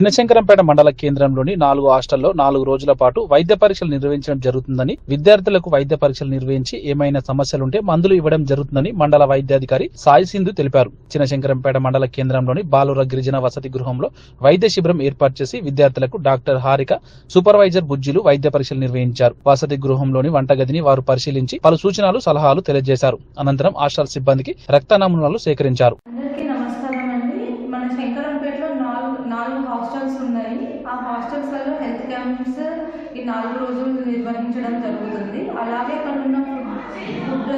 చిన్నశంకరంపేట మండల కేంద్రంలోని నాలుగు హాస్టల్లో నాలుగు రోజుల పాటు వైద్య పరీక్షలు నిర్వహించడం జరుగుతుందని విద్యార్థులకు వైద్య పరీక్షలు నిర్వహించి ఏమైనా సమస్యలుంటే మందులు ఇవ్వడం జరుగుతుందని మండల వైద్యాధికారి సాయి సింధు తెలిపారు. చిన్నశంకరంపేట మండల కేంద్రంలోని బాలుర గిరిజన వసతి గృహంలో వైద్య శిబిరం ఏర్పాటు చేసి విద్యార్థులకు డాక్టర్ హారిక సూపర్వైజర్ బుజ్జిలు వైద్య పరీక్షలు నిర్వహించారు. వసతి గృహంలోని వంటగదిని వారు పరిశీలించి పలు సూచనలు సలహాలు తెలియజేశారు. అనంతరం హాస్టల్ సిబ్బందికి రక్త నమూనాలు సేకరించారు నమస్కారం అండి. మన హాస్టల్స్ ఉన్నాయి. ఆ హాస్టల్స్లలో హెల్త్ క్యాంప్స్ ఈ నాలుగు రోజులు నిర్వహించడం జరుగుతుంది. అలాగే అక్కడ ఉన్న ఫుడ్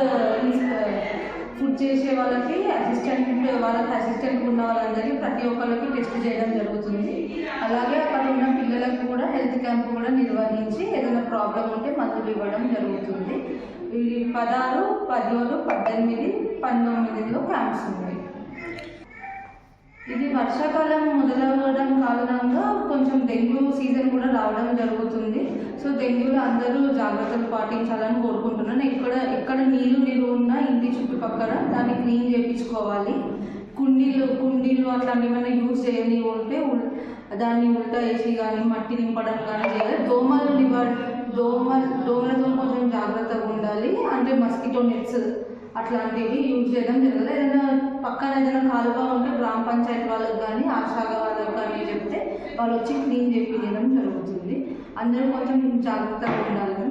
ఫుడ్ చేసే వాళ్ళకి అసిస్టెంట్ వాళ్ళకి అసిస్టెంట్ ఉన్న వాళ్ళందరికీ ప్రతి ఒక్కరికి టెస్ట్ చేయడం జరుగుతుంది. అలాగే అక్కడ ఉన్న పిల్లలకు కూడా హెల్త్ క్యాంప్ కూడా నిర్వహించి ఏదైనా ప్రాబ్లం ఉంటే మందులు ఇవ్వడం జరుగుతుంది. ఈ పదహారు పదిహేడు పద్దెనిమిది పంతొమ్మిదిలో క్యాంప్స్ ఉన్నాయి. ఇది వర్షాకాలం మొదలవడం కారణంగా కొంచెం డెంగ్యూ సీజన్ కూడా రావడం జరుగుతుంది. సో డెంగ్యూలో అందరూ జాగ్రత్తలు పాటించాలని కోరుకుంటున్నాను. ఎక్కడ ఎక్కడ నీళ్ళు నిలువ ఉన్నా ఇంటి చుట్టుపక్కల దాన్ని క్లీన్ చేయించుకోవాలి కుండీలు కుండీలు అట్లాంటివి ఏమైనా యూజ్ చేయని ఉంటే దాన్ని ఉల్టా వేసి కానీ మట్టి నింపడం కానీ చేయాలి. దోమలు నివ దోమ దోమలతో కొంచెం జాగ్రత్తగా ఉండాలి. అంటే మస్కిటో నెట్స్ అట్లాంటివి యూజ్ చేయడం జరగదు ఏదైనా పక్కన ఏదైనా కాలువ ఉంటే గ్రామ పంచాయతీ వాళ్ళకి కానీ ఆశాగా వాళ్ళకి కానీ చెప్తే వాళ్ళు వచ్చి క్లీన్ చేపించడం జరుగుతుంది. అందరూ కొంచెం జాగ్రత్తగా ఉండాలి.